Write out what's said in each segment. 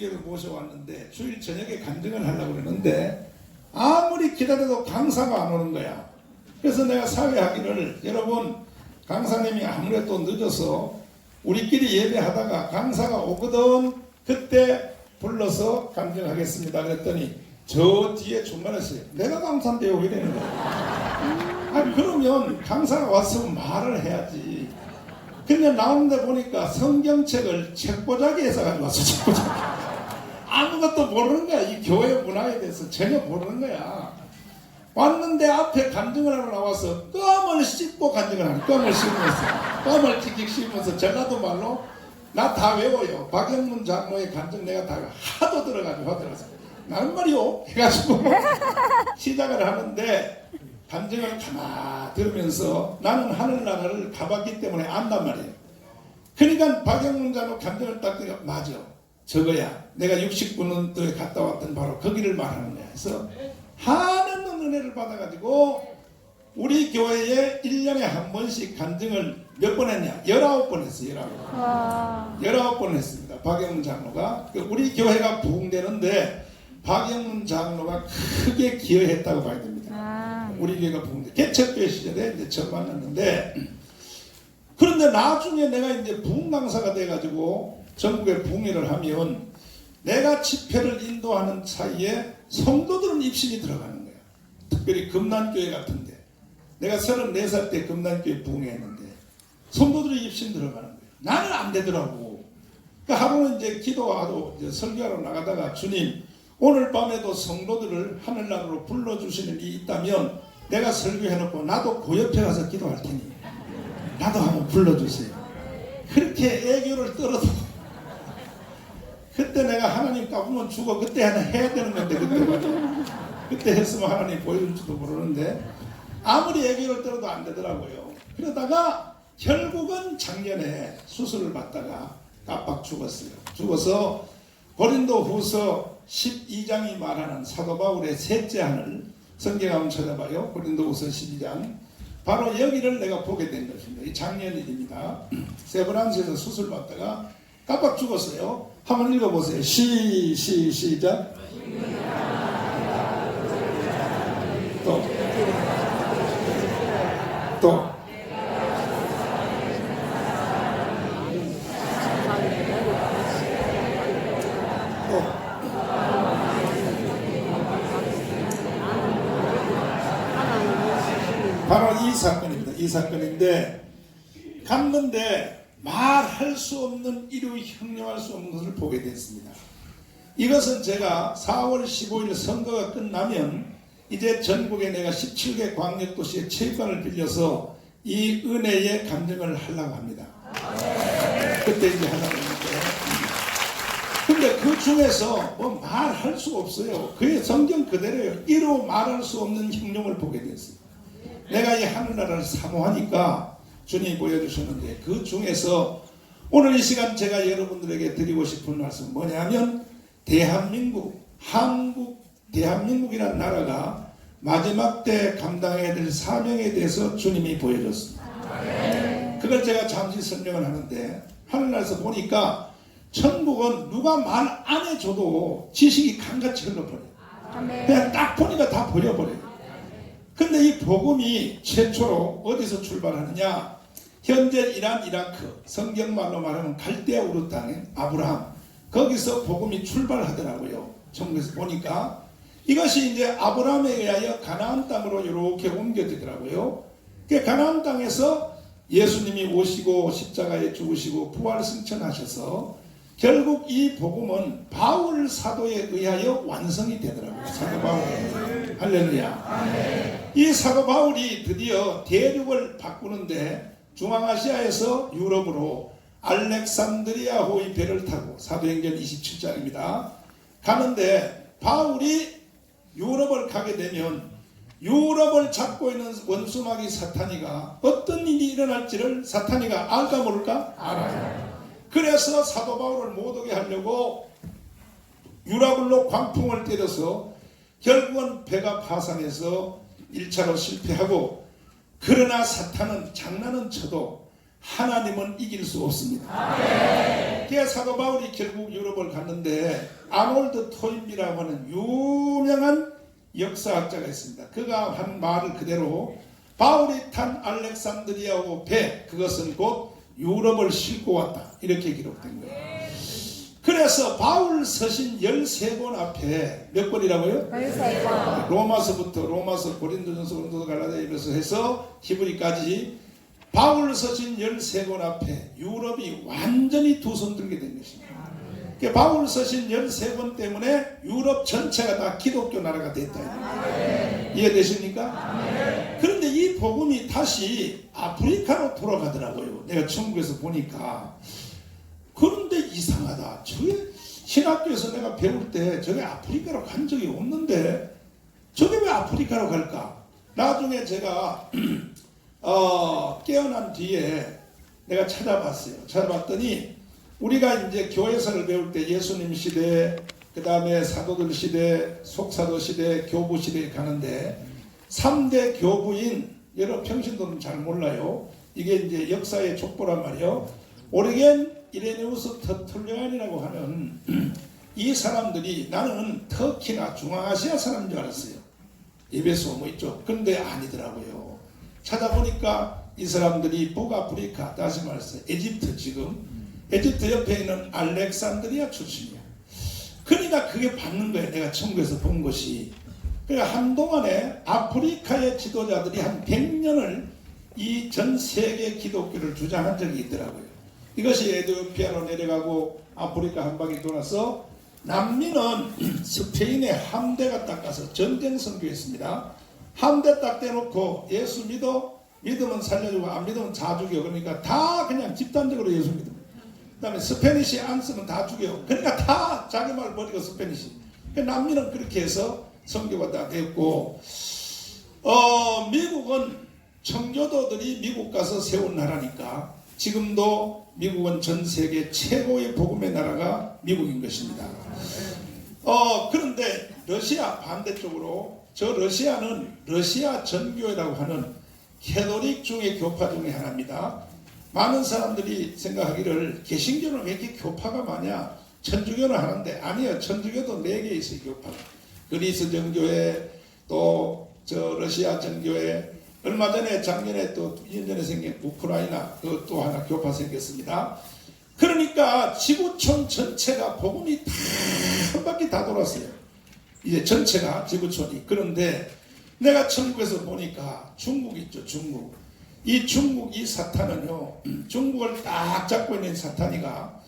교회 모셔왔는데 주일 저녁에 간증을 하려고 그러는데 아무리 기다려도 강사가 안 오는 거야. 그래서 내가 사회학위를 여러분 강사님이 아무래도 늦어서 우리끼리 예배하다가 강사가 오거든 그때 불러서 간증하겠습니다. 그랬더니 저 뒤에 중간에서 내가 강사인데요 왜 이러는 거야. 아 그러면 강사가 와서 말을 해야지. 근데 나오는데 보니까 성경책을 책보자기 해서 가지고 왔어 책보자기. 아무것도 모르는 거야. 이 교회 문화에 대해서 전혀 모르는 거야. 왔는데 앞에 간증을 하러 나와서 껌을 씹고 간증을 하는 껌을 씹으면서 껌을 틱틱 씹으면서 전라도 말로 나 다 외워요. 박영문 장로의 간증 내가 다 하도 들어가지고 하더라고요. 나는 말이요 해가지고 시작을 하는데 간증을 가만 들으면서 나는 하늘나라를 가봤기 때문에 안단 말이에요. 그러니까 박영문 장로 간증을 딱 들어 맞아 저거야 내가 69년도에 갔다 왔던 바로 거기를 말하는 거야. 그래서 하는 은혜를 받아가지고 우리 교회에 1년에 한 번씩 간증을 몇 번 했냐? 19번 했어요. 19번. 와. 19번 했습니다. 박영문 장로가. 그 우리 교회가 부흥되는데 박영문 장로가 크게 기여했다고 봐야 됩니다. 아. 우리 교회가 부흥돼. 개척교회 시절에 이제 처음 만났는데 그런데 나중에 내가 이제 부흥 강사가 돼가지고 전국에 부흥회를 하면 내가 집회를 인도하는 사이에 성도들은 입신이 들어가는 거야. 특별히 금난교회 같은데 내가 34살 때 금난교회 부흥회했는데 성도들이 입신 들어가는 거야. 나는 안 되더라고. 그러니까 하루는 이제 기도하러 이제 설교하러 나가다가 주님 오늘 밤에도 성도들을 하늘나라로 불러주시는 일이 있다면 내가 설교해놓고 나도 그 옆에 가서 기도할 테니 나도 한번 불러주세요. 그렇게 애교를 떨어도 그때 내가 하나님 까부면 죽어 그때 하나 해야 되는 건데 그때. 그때 했으면 하나님 보여줄지도 모르는데 아무리 애교를 떨어도 안 되더라고요. 그러다가 결국은 작년에 수술을 받다가 깜빡 죽었어요. 죽어서 고린도 후서 12장이 말하는 사도 바울의 셋째 하늘 성경 한번 찾아봐요. 고린도 후서 12장. 바로 여기를 내가 보게 된 것입니다. 이 작년 일입니다. 세브란스에서 수술 받다가 깜빡 죽었어요. 한번 읽어보세요. 시, 시, 시작. 또. 또. 또. 바로 이 사건입니다. 이 사건인데 갔는데 말할 수 없는 이루 형용할 수 없는 것을 보게 됐습니다. 이것은 제가 4월 15일 선거가 끝나면 이제 전국에 내가 17개 광역도시의 체육관을 빌려서 이 은혜의 감정을 하려고 합니다. 그때 이제 하려고 했는데 근데 그 중에서 뭐 말할 수가 없어요. 그의 성경 그대로예요. 이로 말할 수 없는 형용을 보게 됐어요. 내가 이 하늘나라를 사모하니까 주님이 보여주셨는데 그 중에서 오늘 이 시간 제가 여러분들에게 드리고 싶은 말씀 뭐냐면 대한민국, 한국, 대한민국이라는 나라가 마지막 때 감당해야 될 사명에 대해서 주님이 보여줬습니다. 그걸 제가 잠시 설명을 하는데 하늘나라에서 보니까 천국은 누가 말 안 해줘도 지식이 강같이 흘러버려요. 그냥 딱 보니까 다 버려버려요. 근데 이 복음이 최초로 어디서 출발하느냐? 현재 이란 이라크 성경말로 말하면 갈대아 우르 땅인 아브라함 거기서 복음이 출발하더라고요. 천국에서 보니까 이것이 이제 아브라함에 의하여 가나안 땅으로 이렇게 옮겨지더라고요. 그 가나안 땅에서 예수님이 오시고 십자가에 죽으시고 부활 승천하셔서 결국 이 복음은 바울 사도에 의하여 완성이 되더라고요. 사도 바울. 할렐루야. 이 사도 바울이 드디어 대륙을 바꾸는데 중앙아시아에서 유럽으로 알렉산드리아 호의 배를 타고 사도행전 27장입니다. 가는데 바울이 유럽을 가게 되면 유럽을 잡고 있는 원수마귀 사탄이가 어떤 일이 일어날지를 사탄이가 알까 모를까? 알아요. 그래서 사도 바울을 못 오게 하려고 유라굴로 광풍을 때려서 결국은 배가 파산해서 1차로 실패하고 그러나 사탄은 장난은 쳐도 하나님은 이길 수 없습니다. 그래서 사도 바울이 결국 유럽을 갔는데 아놀드 토임이라고 하는 유명한 역사학자가 있습니다. 그가 한 말을 그대로 바울이 탄 알렉산드리아고 배 그것은 곧 유럽을 싣고 왔다 이렇게 기록된 거예요. 그래서 바울 서신 13권 앞에 몇 권이라고요? 열세 번. 로마서부터 로마서 고린도전서 고린도서 갈라디아서 해서 히브리까지 바울 서신 13권 앞에 유럽이 완전히 두 손 들게 된 것입니다. 그 바울 서신 13권 때문에 유럽 전체가 다 기독교 나라가 됐다. 이해되십니까? 그런데 이 복음이 다시 아프리카로 돌아가더라고요. 내가 천국에서 보니까. 이상하다. 저게 신학교에서 내가 배울 때 저게 아프리카로 간 적이 없는데 저게 왜 아프리카로 갈까? 나중에 제가 어, 깨어난 뒤에 내가 찾아봤어요. 찾아봤더니 우리가 이제 교회사를 배울 때 예수님 시대, 그 다음에 사도들 시대, 속사도 시대, 교부 시대에 가는데 3대 교부인 여러 평신도는 잘 몰라요. 이게 이제 역사의 족보란 말이에요. 오리겐 이레네우스 터툴리안이라고 하는 이 사람들이 나는 터키나 중앙아시아 사람인 줄 알았어요. 예배소 뭐 있죠. 그런데 아니더라고요. 찾아보니까 이 사람들이 북아프리카 다시 말해서 에집트 지금 에집트 옆에 있는 알렉산드리아 출신이야. 그러니까 그게 받는 거예요. 내가 천국에서 본 것이. 그러니까 한동안에 아프리카의 지도자들이 한 100년을 이 전 세계 기독교를 주장한 적이 있더라고요. 이것이 에티오피아로 내려가고 아프리카 한 바퀴 돌아서 남미는 스페인의 함대가 닦아서 전쟁 선교했습니다. 함대 딱 대놓고 예수 믿어 믿으면 살려주고 안 믿으면 다 죽여 그러니까 다 그냥 집단적으로 예수 믿음. 그다음에 스페니시 안 쓰면 다 죽여. 그러니까 다 자기 말 버리고 스페니시. 그 남미는 그렇게 해서 선교가 다 됐고 어 미국은 청교도들이 미국 가서 세운 나라니까 지금도 미국은 전 세계 최고의 복음의 나라가 미국인 것입니다. 어 그런데 러시아 반대쪽으로 저 러시아는 러시아 전교회라고 하는 캐톨릭 중의 교파 중의 하나입니다. 많은 사람들이 생각하기를 개신교는 왜 이렇게 교파가 많냐? 천주교는 하는데 아니요. 천주교도 네 개 있어요. 교파가. 그리스 정교회 또 저 러시아 정교회 얼마 전에 작년에 또 2년 전에 생긴 우크라이나 그또 하나 교파 생겼습니다. 그러니까 지구촌 전체가 복음이 다 한 바퀴 다 돌았어요. 이제 전체가 지구촌이. 그런데 내가 천국에서 보니까 중국 있죠 중국. 이 중국 이 사탄은요 중국을 딱 잡고 있는 사탄이가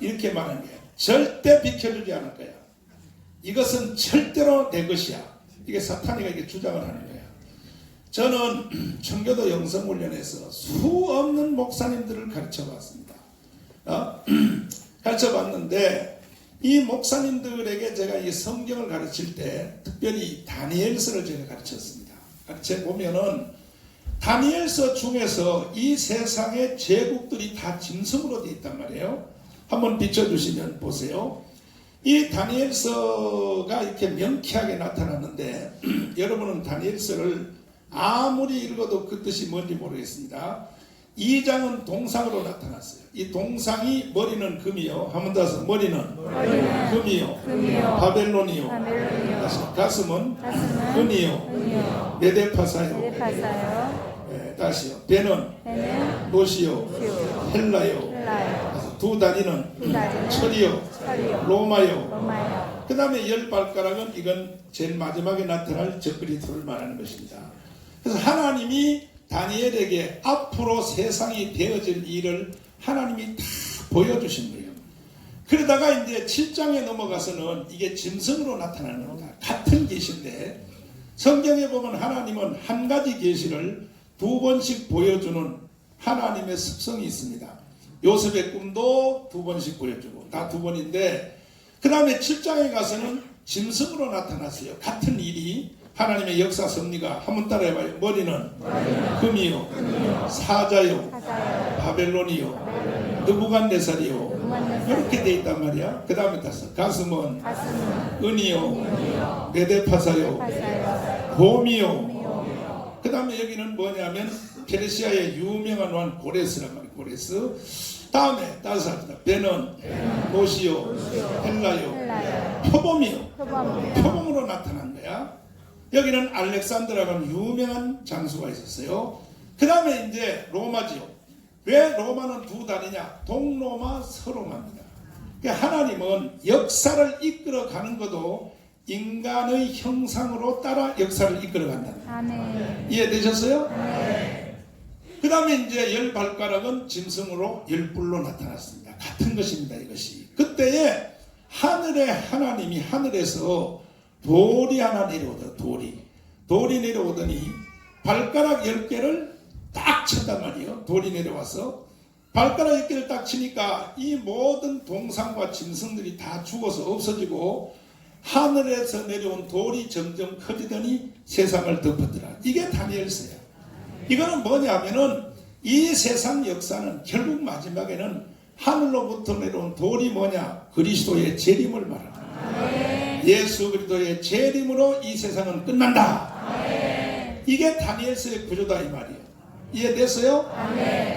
이렇게 말하는 거예요. 절대 비켜주지 않을 거야. 이것은 절대로 내 것이야. 이게 사탄이가 이게 주장을 하는 거야 저는 청교도 영성훈련에서 수 없는 목사님들을 가르쳐 봤습니다 어? 가르쳐 봤는데 이 목사님들에게 제가 이 성경을 가르칠 때 특별히 다니엘서를 제가 가르쳤습니다. 가르쳐 보면은 다니엘서 중에서 이 세상의 제국들이 다 짐승으로 되어 있단 말이에요. 한번 비춰주시면 보세요. 이 다니엘서가 이렇게 명쾌하게 나타났는데 여러분은 다니엘서를 아무리 읽어도 그 뜻이 뭔지 모르겠습니다. 이 장은 동상으로 나타났어요. 이 동상이 머리는 금이요. 한 번 더 해서 머리는 머리는 금이요. 금이요. 바벨론이요. 바벨론이요. 다시 가슴은 가슴은 은이요. 은이요. 메데파사요. 네파사요. 예, 다시요. 배는 배는 노시요. 헬라요. 헬라요. 두 다리는 두 다리는 철이요. 철이요. 로마요. 로마요. 그 다음에 열 발가락은 이건 제일 마지막에 나타날 적그리스도를 말하는 것입니다. 그래서 하나님이 다니엘에게 앞으로 세상이 되어질 일을 하나님이 다 보여주신 거예요. 그러다가 이제 7장에 넘어가서는 이게 짐승으로 나타나는 겁니다. 같은 계시인데 성경에 보면 하나님은 한 가지 계시를 두 번씩 보여주는 하나님의 습성이 있습니다. 요셉의 꿈도 두 번씩 보여주고 다 두 번인데 그 다음에 7장에 가서는 짐승으로 나타났어요. 같은 일이 하나님의 역사 섭리가 한번 따라해봐요. 머리는 금이요, 사자요. 바벨론이요. 무만네살. 이렇게 돼 있단 말이야. 그 다음에 다섯 가슴은 은이요, 메데파사요, 파사요. 곰이요. 그 다음에 여기는 뭐냐면 페르시아의 유명한 왕 고레스란 말이에요. 고레스. 다음에 다섯 사람입니다. 베넌, 모시오, 헬라요. 표범이요. 표범으로 나타난 거야. 여기는 알렉산드라는 유명한 장수가 있었어요. 그 다음에 이제 로마지요. 왜 로마는 두 단이냐? 동로마, 서로마입니다. 그러니까 하나님은 역사를 이끌어 가는 것도 인간의 형상으로 따라 역사를 이끌어 간다. 아멘. 이해되셨어요? 그 다음에 이제 열 발가락은 짐승으로 열불로 나타났습니다. 같은 것입니다, 이것이. 그때에 하늘의 하나님이 하늘에서 돌이 하나 내려오더 돌이. 돌이 내려오더니 발가락 열 개를 딱 쳤단 말이에요. 돌이 내려와서. 발가락 열 개를 딱 치니까 이 모든 동상과 짐승들이 다 죽어서 없어지고 하늘에서 내려온 돌이 점점 커지더니 세상을 덮었더라. 이게 다니엘서야. 이거는 뭐냐면은 이 세상 역사는 결국 마지막에는 하늘로부터 내려온 돌이 뭐냐 그리스도의 재림을 말합니다. 예수 그리스도의 재림으로 이 세상은 끝난다. 이게 다니엘서의 구조다 이 말이에요. 이해됐어요?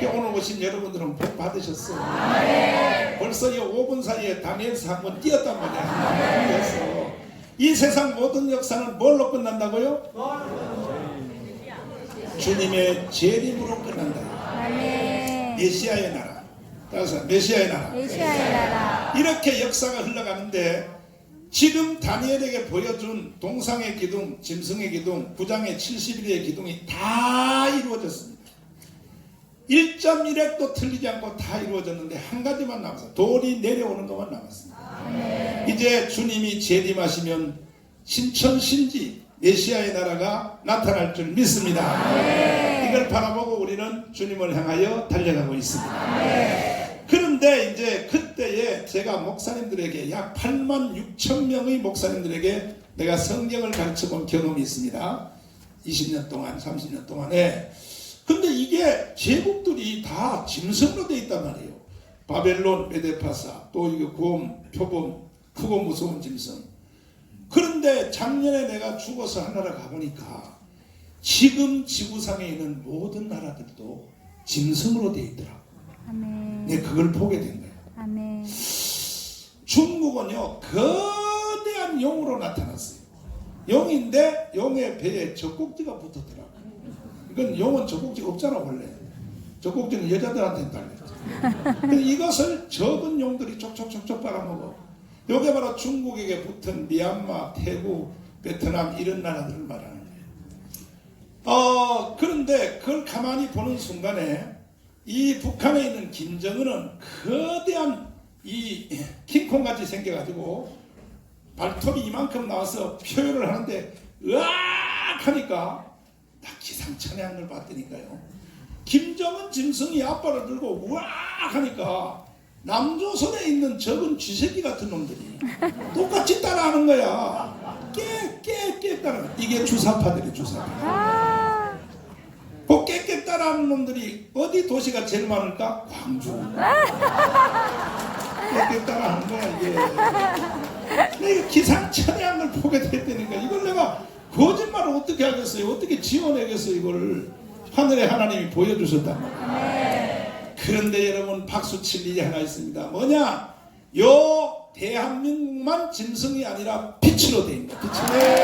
그러니까 오늘 오신 여러분들은 복 받으셨어요. 벌써 이 5분 사이에 다니엘서 한 번 뛰었단 말이야. 이 세상 모든 역사는 뭘로 끝난다고요? 주님의 재림으로 끝난다. 아멘. 메시아의 나라. 따라서 메시아의 나라. 메시아의 나라. 이렇게 역사가 흘러가는데 지금 다니엘에게 보여준 동상의 기둥, 짐승의 기둥, 구장의 70일의 기둥이 다 이루어졌습니다. 1.1핵도 틀리지 않고 다 이루어졌는데 한 가지만 남았어요. 돌이 내려오는 것만 남았습니다. 이제 주님이 재림하시면 신천신지 메시아의 나라가 나타날 줄 믿습니다. 이걸 바라보고 우리는 주님을 향하여 달려가고 있습니다. 그런데 이제 그 때에 제가 목사님들에게 약 8만 6천 명의 목사님들에게 내가 성경을 가르쳐 본 경험이 있습니다. 20년 동안, 30년 동안에. 근데 이게 제국들이 다 짐승으로 되어 있단 말이에요. 바벨론, 메데파사, 또 이거 곰, 표범, 크고 무서운 짐승. 그런데 작년에 내가 죽어서 하나라 가보니까 지금 지구상에 있는 모든 나라들도 짐승으로 되어 있더라고. 내 그걸 보게 된 거예요. 아멘. 중국은요 거대한 용으로 나타났어요. 용인데 용의 배에 젖꼭지가 붙었더라고. 이건 용은 젖꼭지가 없잖아 원래. 젖꼭지는 여자들한테 달렸죠. 근데 이것을 적은 용들이 촉촉촉촉 빨아먹어. 요게 바로 중국에게 붙은 미얀마, 태국, 베트남 이런 나라들을 말하는 거예요. 어, 그런데 그걸 가만히 보는 순간에 이 북한에 있는 김정은은 거대한 이 킹콩 같이 생겨가지고 발톱이 이만큼 나와서 표현을 하는데 으악 하니까 나 기상천외한 걸 봤다니까요. 김정은 짐승이 앞발을 들고 우악 하니까 남조선에 있는 적은 쥐새끼 같은 놈들이 똑같이 따라하는 거야. 깨 깨 깨 따라. 이게 주사파들이 주사파. 아. 그 깨깨 따라하는 놈들이 어디 도시가 제일 많을까? 광주. 깨깨 따라하는 거야 이게. 내가 기상천외한 걸 보게 됐다니까 이걸 내가 거짓말을 어떻게 하겠어요? 어떻게 지원하겠어요 이걸 하늘의 하나님이 보여주셨단 말이야. 그런데 여러분 박수 칠 일이 하나 있습니다. 뭐냐? 요 대한민국만 짐승이 아니라 빛으로 돼 있는. 빛으로.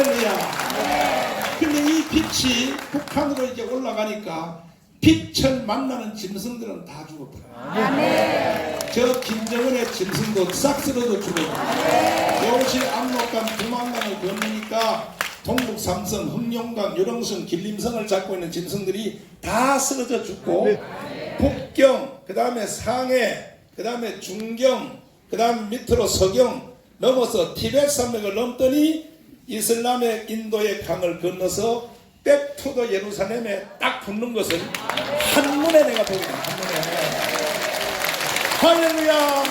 할렐루야. 근데 이 빛이 북한으로 이제 올라가니까 빛을 만나는 짐승들은 다 죽었더라. 저 김정은의 짐승도 싹 쓰러져 죽었고 여우시 압록강 두만강을 건너니까 동북 삼성, 흑룡강, 유령성, 길림성을 잡고 있는 짐승들이 다 쓰러져 죽고 북경, 그 다음에 상해, 그 다음에 중경, 그 다음 밑으로 서경 넘어서 티벳 산맥을 넘더니 이슬람의 인도의 강을 건너서 백투더 예루살렘에 딱 붙는 것을 한눈에 내가 돼 한눈에. 할렐루야!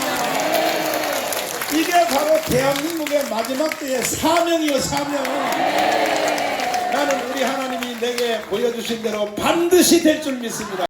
이게 바로 대한민국의 마지막 때의 사명이요 사명. 나는 우리 하나님이 내게 보여주신 대로 반드시 될 줄 믿습니다